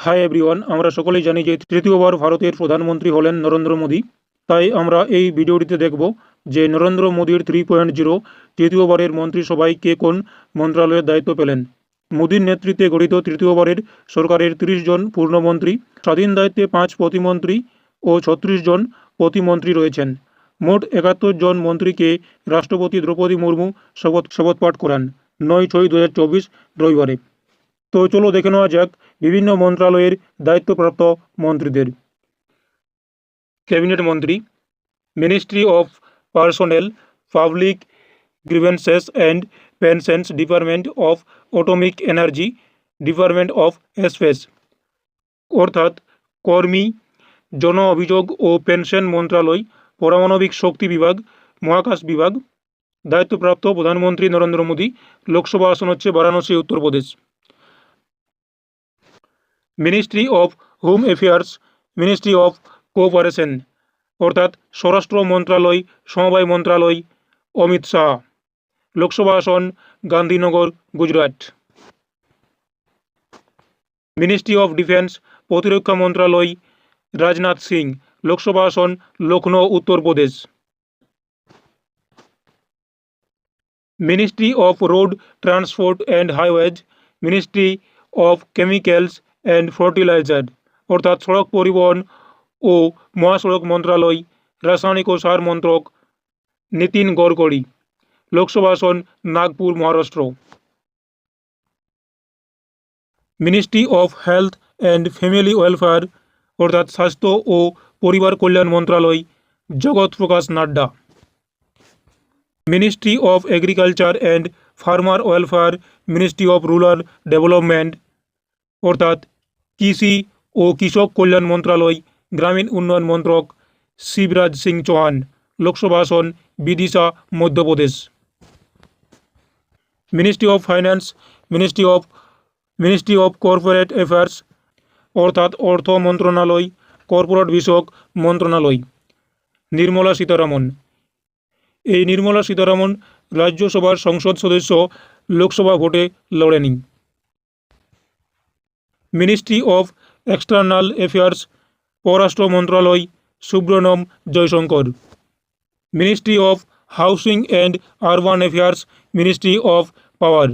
Hi everyone আমরা সকলেই জানি যে তৃতীয়বার ভারতের প্রধানমন্ত্রী হলেন নরেন্দ্র মোদী। তাই আমরা এই ভিডিওটিতে দেখব যে নরেন্দ্র মোদীর থ্রি পয়েন্ট জিরো তৃতীয়বারের মন্ত্রিসভায় কে কোন মন্ত্রণালয়ের দায়িত্ব পেলেন। মোদীর নেতৃত্বে গঠিত তৃতীয়বারের সরকারের তিরিশ জন পূর্ণমন্ত্রী, স্বাধীন দায়িত্বে পাঁচ প্রতিমন্ত্রী ও ছত্রিশ জন প্রতিমন্ত্রী রয়েছেন। মোট একাত্তর জন মন্ত্রীকে রাষ্ট্রপতি দ্রৌপদী মুর্মু শপথ শপথ পাঠ করান। নয় ছয় দু রবিবারে। তো চলো দেখে নেওয়া যাক বিভিন্ন মন্ত্রণালয়ের দায়িত্বপ্রাপ্ত মন্ত্রীদের। ক্যাবিনেট মন্ত্রী, ministry of personnel, public grievances and pensions department of atomic energy, department of space অর্থাৎ কর্মী, জন অভিযোগ ও পেনশন মন্ত্রণালয় পরমাণবিক শক্তি বিভাগ, মহাকাশ বিভাগ। দায়িত্বপ্রাপ্ত প্রধানমন্ত্রী নরেন্দ্র মোদী, লোকসভা আসন হচ্ছে Varanasi, Uttar Pradesh. Ministry of home affairs ministry of cooperation অর্থাৎ স্বরাষ্ট্র মন্ত্রণালয় সমবায় মন্ত্রণালয় অমিত শাহ। লোকসভা আসন, Gandhinagar, Gujarat. Ministry of defence প্রতিরক্ষা মন্ত্রণালয় রাজনাথ সিং। লোকসভা আসন Lucknow Uttar Pradesh ministry of road transport and highways ministry of chemicals and fertiliser অর্থাৎ সড়ক পরিবহন ও মহাসড়ক মন্ত্রণালয় রাসায়নিক ও সার মন্ত্রক, নীতিন গডকরি লোকসভা আসন, Nagpur, Maharashtra. Ministry of health and family welfare অর্থাৎ স্বাস্থ্য ও পরিবার কল্যাণ মন্ত্রণালয় Jagat Prakash Nadda. Ministry of agriculture and farmer welfare ministry of rural development অর্থাৎ কৃষি ও কৃষক কল্যাণ মন্ত্রণালয় গ্রামীণ উন্নয়ন মন্ত্রক, শিবরাজ সিং চৌহান, লোকসভা আসন, Vidisha, Madhya Pradesh. Ministry of finance, ministry of ministry of corporate affairs, অর্থাৎ অর্থ মন্ত্রণালয়, কর্পোরেট বিষয়ক মন্ত্রণালয়। নির্মলা সীতারামন। এই নির্মলা সীতারামন রাজ্যসভার সংসদ সদস্য, লোকসভা ভোটে লড়েনি। মিনিস্ট্রি অফ এক্সটার্নাল অ্যাফেয়ার্স পররাষ্ট্র মন্ত্রণালয় Subrahmanyam Jaishankar ministry of housing and urban affairs ministry of power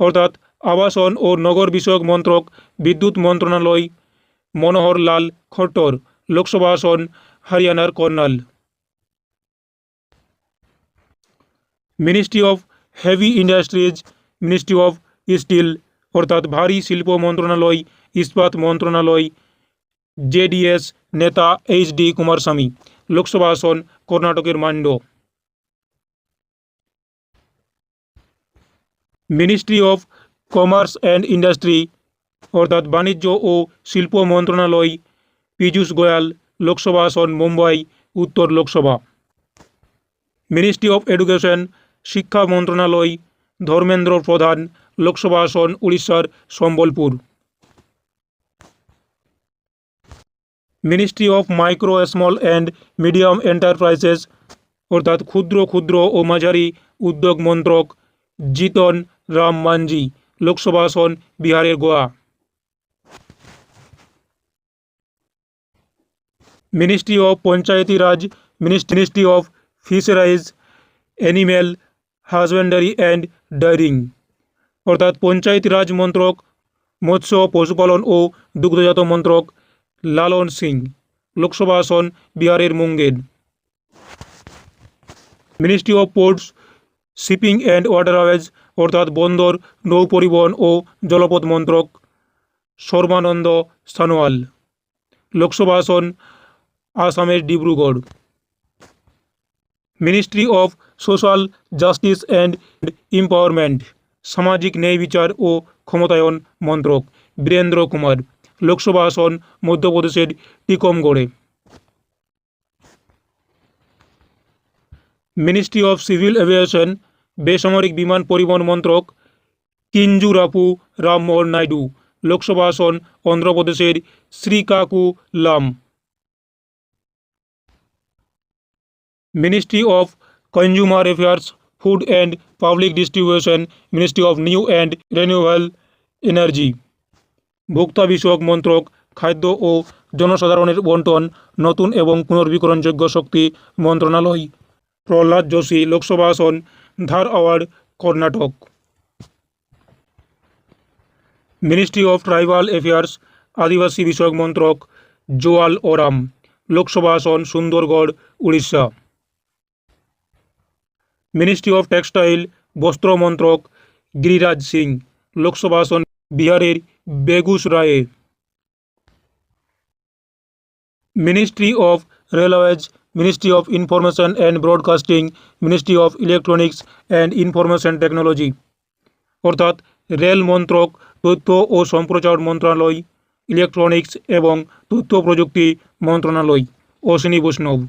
অর্থাৎ আবাসন ও নগর বিষয়ক মন্ত্রক, বিদ্যুৎ মন্ত্রণালয় মনোহর লাল খট্টর, লোকসভা আসন, হরিয়ানার Karnal. Ministry of heavy industries ministry of steel অর্থাৎ ভারী শিল্প মন্ত্রণালয়, ইস্পাত মন্ত্রণালয়, জেডিএস নেতা এইচ ডি কুমারস্বামী, লোকসভা আসন কর্ণাটকের Mandya. Ministry of commerce and industry, অর্থাৎ বাণিজ্য ও শিল্প মন্ত্রণালয়, পীযূষ গোয়াল, লোকসভা আসন মুম্বাই, উত্তর লোকসভা। মিনিস্ট্রি অফ এডুকেশন, শিক্ষা মন্ত্রণালয়, ধর্মেন্দ্র প্রধান লোকসভা আসন উড়িষ্যার Sambalpur. Ministry of micro, small and medium enterprises, অর্থাৎ ক্ষুদ্র ক্ষুদ্র ও মাঝারি উদ্যোগ মন্ত্রক জিতন রাম মাঞ্জি, লোকসভা আসন বিহারের Gaya. Ministry of panchayati raj ministry of fisheries, animal, husbandry and dairying অর্থাৎ পঞ্চায়েতি রাজ মন্ত্রক, মৎস্য, পশুপালন ও দুগ্ধজাত মন্ত্রক, লালন সিং, লোকসভা আসন, বিহারের Munger. Ministry of ports, shipping and waterways অর্থাৎ বন্দর, নৌ পরিবহন ও জলপথ মন্ত্রক সর্বানন্দ সানোয়াল। লোকসভা আসন, আসামের Dibrugarh. Ministry of social justice and empowerment সামাজিক ন্যায় বিচার ও ক্ষমতায়ন মন্ত্রক, বীরেন্দ্র কুমার, লোকসভা আসন, মধ্যপ্রদেশের টিকমগড়ে। মিনিস্ট্রি অফ সিভিল এভিয়েশন, বেসামরিক বিমান পরিবহন মন্ত্রক, কিঞ্জুরাপু, রামমোহন নাইডু, লোকসভা আসন, অন্ধ্রপ্রদেশের Srikakulam. Ministry of consumer affairs food and public distribution ministry of new and renewable energy ভোক্তা বিষয়ক মন্ত্রক, খাদ্য ও জনসাধারণের বন্টন, নতুন এবং পুনর্বিকরণযোগ্য শক্তি মন্ত্রণালয়। প্রহ্লাদ যোশী, লোকসভা আসন Dharwad Karnataka. Ministry of tribal affairs আদিবাসী বিষয়ক মন্ত্রক, জোয়াল ওরাম। লোকসভা আসন, Sundargarh, Orissa. Ministry of textile বস্ত্র মন্ত্রক গিরিরাজ সিং লোকসভা আসন বিহারের বেগুসরায়ে ministry of railways ministry of information and broadcasting ministry of electronics and information technology অর্থাৎ রেল মন্ত্রক, তথ্য ও সম্প্রচার মন্ত্রণালয়, ইলেকট্রনিক্স এবং তথ্য প্রযুক্তি মন্ত্রণালয় Ashwini Vaishnaw.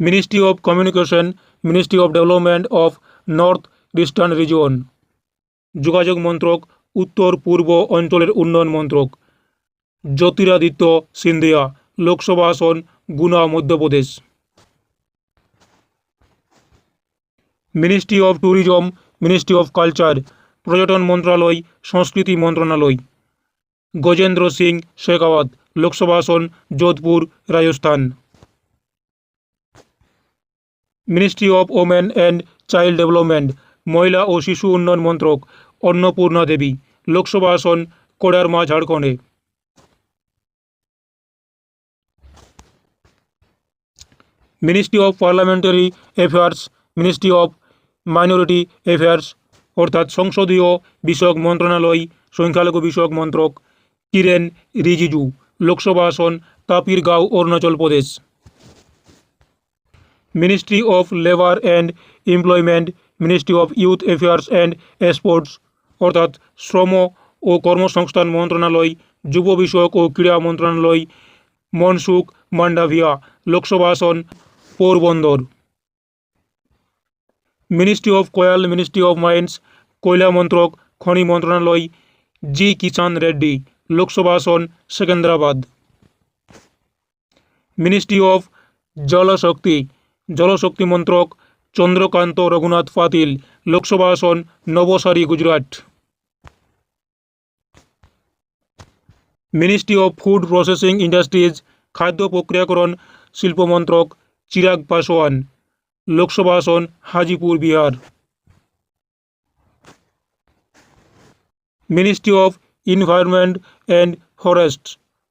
Ministry of communication ministry of development of north eastern region যোগাযোগ মন্ত্রক, উত্তর পূর্ব অঞ্চলের উন্নয়ন মন্ত্রক। জ্যোতিরাদিত্য সিন্ধিয়া, লোকসভা আসন, Guna, Madhya Pradesh. Ministry of tourism ministry of culture পর্যটন মন্ত্রণালয় সংস্কৃতি মন্ত্রণালয় গজেন্দ্র সিং শেখাওয়াত লোকসভা আসন Jodhpur Rajasthan ministry of women and child development মহিলা ও শিশু উন্নয়ন মন্ত্রক, অন্নপূর্ণা দেবী, লোকসভা আসন, কোডারমা, ঝাড়খণ্ডে। Ministry of parliamentary affairs ministry of minority affairs অর্থাৎ সংসদীয় বিষয়ক মন্ত্রণালয়, সংখ্যালঘু বিষয়ক মন্ত্রক, কিরেন রিজিজু, লোকসভা আসন, Tapirgaon, Arunachal Pradesh. Ministry of labour and employment ministry of youth affairs and sports অর্থাৎ শ্রম ও কর্মসংস্থান মন্ত্রণালয়, যুব বিষয়ক ও ক্রীড়া মন্ত্রণালয়, মনসুখ মান্ডাভিয়া, লোকসভা আসন, Porbandar. Ministry of coal ministry of mines কয়লা মন্ত্রক, খনি মন্ত্রণালয়, জি কিষান রেড্ডি, লোকসভা আসন, সেকেন্দ্রাবাদ। মিনিস্ট্রি অফ জলশক্তি জলশক্তি মন্ত্রক চন্দ্রকান্ত রঘুনাথ পাতিল, লোকসভা আসন Navsari, Gujarat. Ministry of food processing industries, খাদ্য প্রক্রিয়াকরণ শিল্প মন্ত্রক চিরাগ পাসওয়ান লোকসভা আসন, Hajipur, Bihar. Ministry of environment and forest,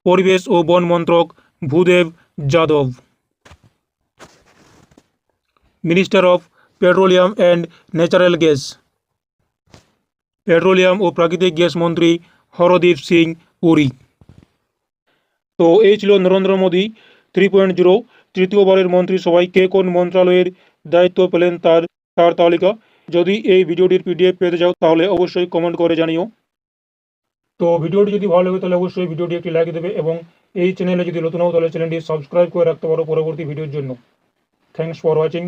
পরিবেশ ও বন মন্ত্রক, Bhudev Yadav. Minister of petroleum and natural gas petroleum ও প্রাকৃতিক গ্যাস মন্ত্রী হরদীপ সিং পুরী তো এই ছিল Narendra Modi three point zero তৃতীয়বারের মন্ত্রিসভায় কে কোন মন্ত্রণালয়ের দায়িত্ব পেলেন তার তার তালিকা? যদি এই ভিডিওটির পিডিএফ পেতে যাও তাহলে অবশ্যই কমেন্ট করে জানিও। তো ভিডিওটি যদি ভালো লাগে, তাহলে অবশ্যই ভিডিওটি একটি লাইক দেবে এবং এই চ্যানেলে যদি নতুন হও, তাহলে চ্যানেলটি সাবস্ক্রাইব করে রাখতে পারো পরবর্তী ভিডিওর জন্য। Thanks for watching